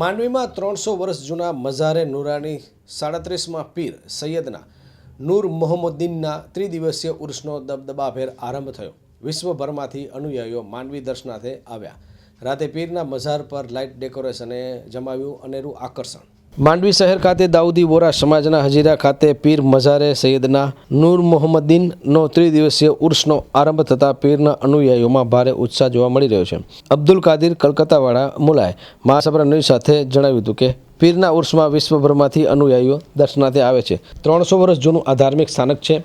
માંડવીમાં ત્રણસો વર્ષ જૂના મઝારે નુરાની સાડત્રીસમાં પીર સૈયદના નૂર મોહમ્મદીનના ત્રિદિવસીય ઉર્સનો દબદબાભેર આરંભ થયો. વિશ્વભરમાંથી અનુયાયીઓ માંડવી દર્શનાર્થે આવ્યા. રાતે પીરના મઝાર પર લાઇટ ડેકોરેશને જમાવ્યું અનેરું આકર્ષણ. માંડવી શહેર ખાતે દાઉદી વોરા સમાજના હજીરા ખાતે પીર મઝારે સૈયદના નૂર મોહમ્મદીનનો ત્રિદિવસીય ઉર્સનો આરંભ થતાં પીરના અનુયાયીઓમાં ભારે ઉત્સાહ જોવા મળી રહ્યો છે. અબ્દુલ કાદિર કલકત્તાવાળા મુલાએ મહાસભા ન્યૂઝ સાથે જણાવ્યું હતું કે, પીરના ઉર્સમાં વિશ્વભરમાંથી અનુયાયીઓ દર્શનાર્થે આવે છે. ત્રણસો વર્ષ જૂનું આ ધાર્મિક સ્થાનક છે.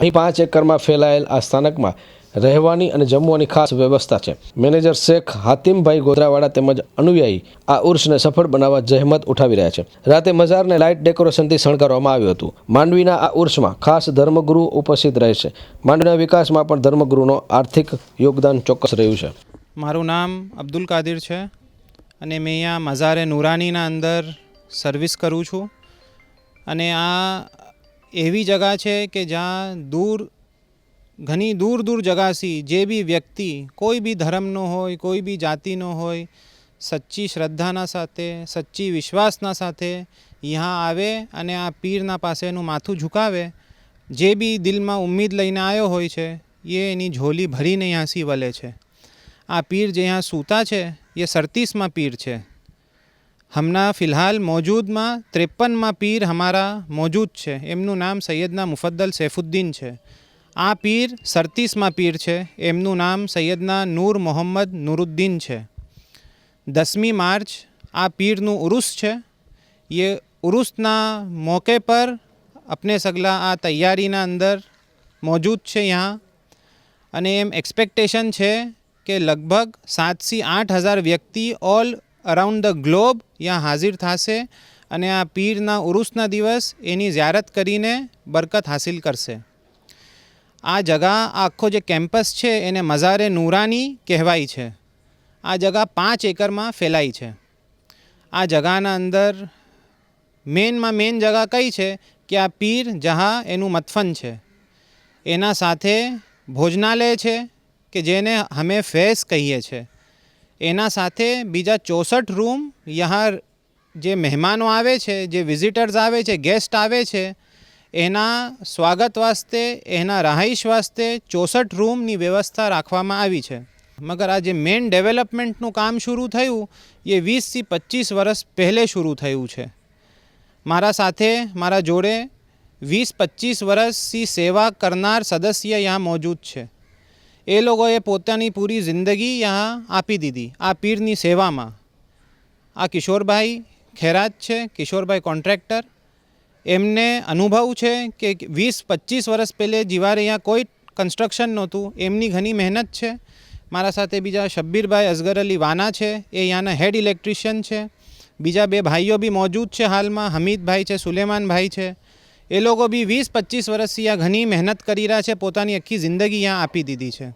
અહીં પાંચ એકરમાં ફેલાયેલ આ સ્થાનકમાં રહેવાની અને જમવાની ખાસ વ્યવસ્થા છે. મેનેજર શેખ હાતિમભાઈ ગોધરાવાળા તેમજ અનુયાયી આ ઉર્સને સફળ બનાવવા જહેમત ઉઠાવી રહ્યા છે. રાતે મઝારને લાઇટ ડેકોરેશનથી શણગારવામાં આવ્યું હતું. માંડવીના આ ઉર્સમાં ખાસ ધર્મગુરુ ઉપસ્થિત રહે છે. માંડવીના વિકાસમાં પણ ધર્મગુરુનો આર્થિક યોગદાન ચોક્કસ રહ્યું છે. મારું નામ અબ્દુલ કાદિર છે અને મેં અહીંયા મઝારે નુરાનીના અંદર સર્વિસ કરું છું. અને આ એવી જગા છે કે જ્યાં દૂર ઘણી દૂર દૂર જગાસી જે બી વ્યક્તિ, કોઈ બી ધર્મનો હોય, કોઈ બી જાતિનો હોય, સચ્ચી શ્રદ્ધાના સાથે, સચ્ચી વિશ્વાસના સાથે અહીંયા આવે અને આ પીરના પાસેનું માથું ઝુકાવે, જે બી દિલમાં ઉમ્મીદ લઈને આવ્યો હોય છે, એ એની ઝોલી ભરીને અહીંયાથી વલે છે. આ પીર જે અહીંયા સૂતા છે, એ સડતીસમાં પીર છે. હમણાં ફિલહાલ મોજૂદમાં ત્રેપનમાં પીર અમારા મોજૂદ છે. એમનું નામ સૈયદના મુફદ્દલ સૈફુદ્દીન છે. આ પીર સડતીસમાં પીર છે. એમનું નામ સૈયદના નૂર મોહમ્મદ નૂરુદ્દીન છે. દસમી માર્ચ આ પીરનું ઉરુસ છે. એ ઉરુસના મોકે પર અપને સગલા આ તૈયારીના અંદર મોજૂદ છે यहाँ અને એમ એક્સપેક્ટેશન છે કે લગભગ સાતથી આઠ હજાર વ્યક્તિ ઓલ અરાઉન્ડ ધ ગ્લોબ ત્યાં હાજર થશે અને આ પીરના ઉરુસના દિવસ એની ઝ્યારત કરીને બરકત હાસિલ કરશે. આ જગા આખો જે કેમ્પસ છે એને મઝારે નૂરાની કહેવાય છે. આ જગા પાંચ એકરમાં ફેલાઈ છે. આ જગાના અંદર મેનમાં મેન જગા કઈ છે કે આ પીર જહા એનું મતફન છે. એના સાથે ભોજનાલય છે કે જેને અમે ફેસ કહીએ છીએ એના સાથે બીજા ચોસઠ રૂમ યહાં જે મહેમાનો આવે છે, જે વિઝિટર્સ આવે છે, ગેસ્ટ આવે છે એના સ્વાગત વાસ્તે, એના રહાઈશ વાસ્તે ચોસઠ રૂમની વ્યવસ્થા રાખવામાં આવી છે. મગર આ જે મેઇન ડેવલપમેન્ટનું કામ શરૂ થયું, એ વીસથી પચીસ વર્ષ પહેલે શરૂ થયું છે. મારા સાથે, મારા જોડે વીસ પચીસ વર્ષથી સેવા કરનાર સદસ્ય અહીંયા મોજૂદ છે. એ લોકોએ પોતાની પૂરી જિંદગી ત્યાં આપી દીધી, આ પીરની સેવામાં. આ કિશોરભાઈ ખેરાત છે, કિશોરભાઈ કોન્ટ્રાક્ટર. એમને અનુભવ છે કે વીસ, પચીસ વર્ષ પહેલે જીવારે અહીંયા કોઈ કન્સ્ટ્રક્શન નહોતું. એમની ઘણી મહેનત છે. મારા સાથે બીજા શબ્બીરભાઈ અસગર અલી વાના છે. એ અહીંયાના હેડ ઇલેક્ટ્રિશિયન છે. બીજા બે ભાઈઓ બી મોજૂદ છે હાલમાં. હમીદભાઈ છે, સુલેમાનભાઈ છે. એ લોકો બી વીસ, પચીસ વર્ષથી આ ઘણી મહેનત કરી રહ્યા છે. પોતાની આખી જિંદગી અહીંયા આપી દીધી છે.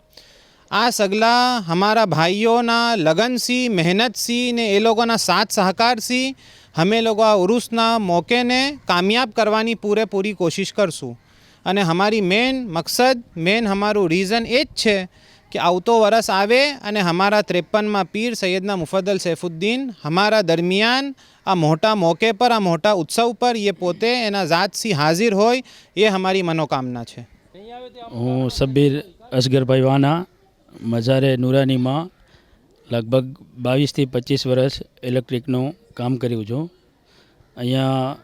આ સગલા અમારા ભાઈઓના લગનસી મહેનતસી ને એ લોકોના સાથ સહકારથી અમે લોકો આ ઉરુસના મોકેને કામયાબ કરવાની પૂરેપૂરી કોશિશ કરશું. અને અમારી મેન મકસદ, મેન અમારું રીઝન એ જ છે કે આવતો વરસ આવે અને અમારા ત્રેપનમાં પીર સૈયદના મુફદ્દલ સૈફુદ્દીન અમારા દરમિયાન આ મોટા મોકે પર, આ મોટા ઉત્સવ પર એ પોતે એના જાતથી હાજર હોય એ અમારી મનોકામના છે. હું સબ્બીર અસગરભાઈ વાના મઝારે નુરાનીમાં લગભગ બાવીસથી પચીસ વર્ષ ઇલેક્ટ્રિકનું કામ કર્યું છું. અહીંયા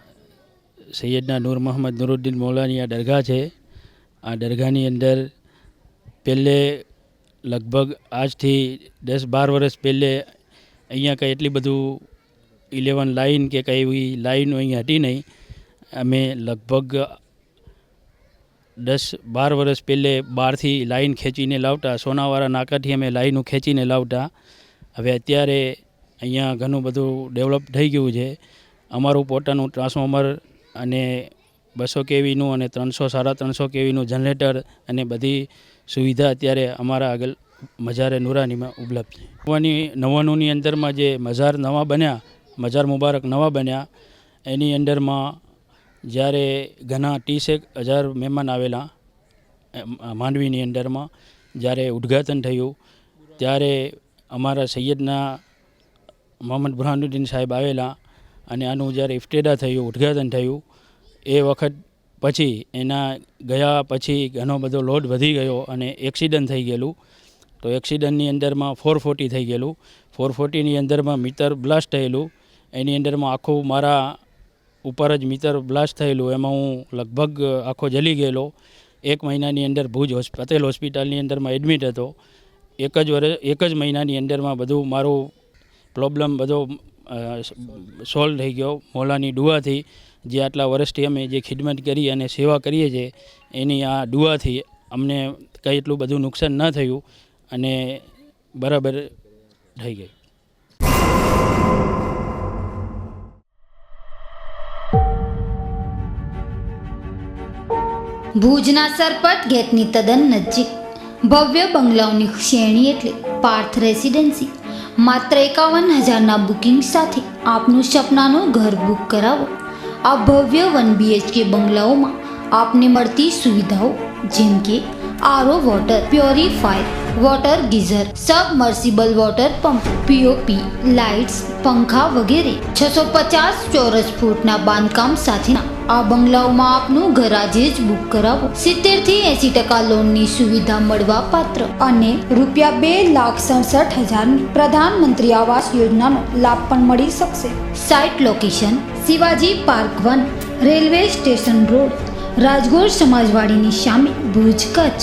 સૈયદના નૂર મોહમ્મદ નૂરુદ્દીન મૌલાની આ દરગાહ છે. આ દરગાહની અંદર પહેલે લગભગ આજથી દસ બાર વર્ષ પહેલે અહીંયા કંઈ એટલી બધું ઇલેવન લાઇન કે કંઈ એવી લાઈનો અહીંયા હતી નહીં. અમે લગભગ દસ બાર વર્ષ પહેલે બહારથી લાઈન ખેંચીને લાવતા. સોનાવાળા નાકાથી અમે લાઈનો ખેંચીને લાવતા. હવે અત્યારે અહીંયા ઘણું બધું ડેવલપ થઈ ગયું છે. અમારું પોતાનું ટ્રાન્સફોર્મર અને બસો કેવીનું અને ત્રણસો, સાડા ત્રણસો કેવીનું જનરેટર અને બધી સુવિધા અત્યારે અમારા આગળ મઝારે નુરાનીમાં ઉપલબ્ધ છે. નવાની નવ્વાણુંની અંદરમાં જે મઝાર નવા બન્યા, મઝાર મુબારક નવા બન્યા, એની અંદરમાં જ્યારે ઘણા ત્રીસેક હજાર મહેમાન આવેલા માંડવીની અંદરમાં જ્યારે ઉદ્ઘાટન થયું, ત્યારે અમારા સૈયદના મોહમ્મદ બુરહાનુદ્દીન સાહેબ આવેલા અને આનું જ્યારે ઇફ્ટેડા થયું, ઉદ્ઘાટન થયું, એ વખત પછી એના ગયા પછી ઘણો બધો લોડ વધી ગયો અને એક્સિડન્ટ થઈ ગયેલું. તો એક્સિડન્ટની અંદરમાં ફોર ફોર્ટી થઈ ગયેલું. ફોર ફોર્ટીની અંદરમાં મીટર બ્લાસ્ટ થયેલું. એની અંદરમાં આખું મારા ઉપર જ મીટર બ્લાસ્ટ થયેલું. એમાં હું લગભગ આખો જલી ગયેલો. એક મહિનાની અંદર ભુજ પટેલ હોસ્પિટલની અંદરમાં એડમિટ હતો. એક જ વર્ષ એક જ મહિનાની અંદરમાં બધું મારું પ્રોબ્લેમ બધો સોલ્વ થઈ ગયો મોલાની દુઆથી. જે આટલા વર્ષથી અમે જે ખિદમત કરી અને સેવા કરીએ છીએ, એની આ દુઆથી અમને કંઈ એટલું બધું નુકસાન ન થયું અને બરાબર થઈ ગયું ભુજના સરપટ ગેટની તદ્દન નજીક. ભવ્ય બંગલાઓની શ્રેણી એટલે પાર્થ રેસિડેન્સી. માત્ર એકાવન હજારના બુકિંગ સાથે આપનું સપનાનું ઘર બુક કરાવો. આ ભવ્ય વન બીએચકે બંગલાઓમાં આપને મળતી સુવિધાઓ જેમ કે RO water, purifier, water geyser, submersible water pump POP lights, પંખા વગેરે છસો પચાસ ચોરસ ફૂટના બાંધકામ સાથેના આ બંગલાઓમાં આપનું ઘર આજે જ બુક કરાવો. સિત્તેરથી એસી ટકા લોનની સુવિધા મળવા પાત્ર. અને રૂપિયા બે લાખ સડસઠ હજારની પ્રધાનમંત્રી આવાસ યોજનાનો લાભ પણ મળી શકશે. Site location Shivaji park one, railway station road, Rajgor સમાજવાડીની સામે ભુજ કચ્છ.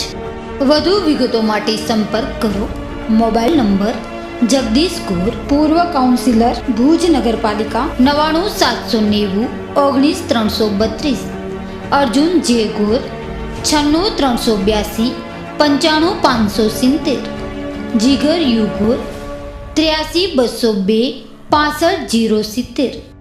વધુ વિગતો માટે સંપર્ક કરો. મોબાઈલ નંબર જગદીશ ગોર પૂર્વ કાઉન્સિલર ભુજ નગરપાલિકા નવાણું સાતસો નેવું, ઓગણીસ ત્રણસો બત્રીસ. અર્જુન જે ગોર, છન્નું ત્રણસો બ્યાસી, પંચાણું પાંચસો સિત્તેર. જીગર યુ ગોર, ત્ર્યાસી બસો બે, પાસઠ જીરો સિત્તેર.